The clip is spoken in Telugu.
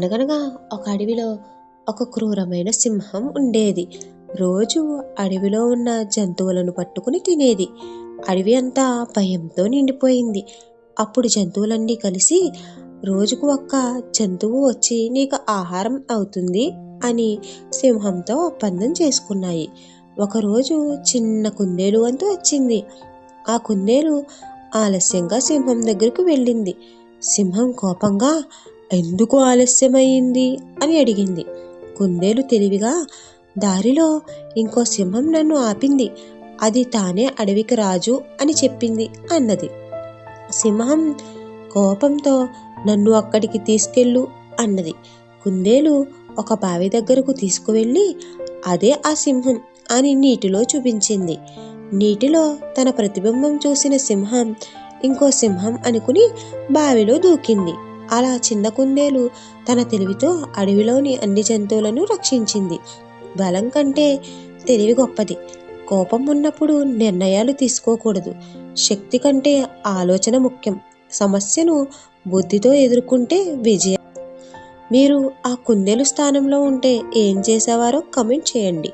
అనగనగా ఒక అడవిలో ఒక క్రూరమైన సింహం ఉండేది. రోజు అడవిలో ఉన్న జంతువులను పట్టుకుని తినేది. అడవి అంతా భయంతో నిండిపోయింది. అప్పుడు జంతువులన్నీ కలిసి రోజుకు ఒక్క జంతువు వచ్చి నీకు ఆహారం అవుతుంది అని సింహంతో ఒప్పందం చేసుకున్నాయి. ఒకరోజు చిన్న కుందేలు వంతు వచ్చింది. ఆ కుందేలు ఆలస్యంగా సింహం దగ్గరకు వెళ్ళింది. సింహం కోపంగా ఎందుకు ఆలస్యమైంది అని అడిగింది. కుందేలు తెలివిగా దారిలో ఇంకో సింహం నన్ను ఆపింది. అది తానే అడవికి రాజు అని చెప్పింది అన్నది. సింహం కోపంతో నన్ను అక్కడికి తీసుకెళ్ళు అన్నది. కుందేలు ఒక బావి దగ్గరకు తీసుకువెళ్ళి అదే ఆ సింహం అని నీటిలో చూపించింది. నీటిలో తన ప్రతిబింబం చూసిన సింహం ఇంకో సింహం అనుకుని బావిలో దూకింది. అలా చిన్న కుందేలు తన తెలివితో అడవిలోని అన్ని జంతువులను రక్షించింది. బలం కంటే తెలివి గొప్పది. కోపం ఉన్నప్పుడు నిర్ణయాలు తీసుకోకూడదు. శక్తి కంటే ఆలోచన ముఖ్యం. సమస్యను బుద్ధితో ఎదుర్కొంటే విజయం. మీరు ఆ కుందేలు స్థానంలో ఉంటే ఏం చేసేవారో కమెంట్ చేయండి.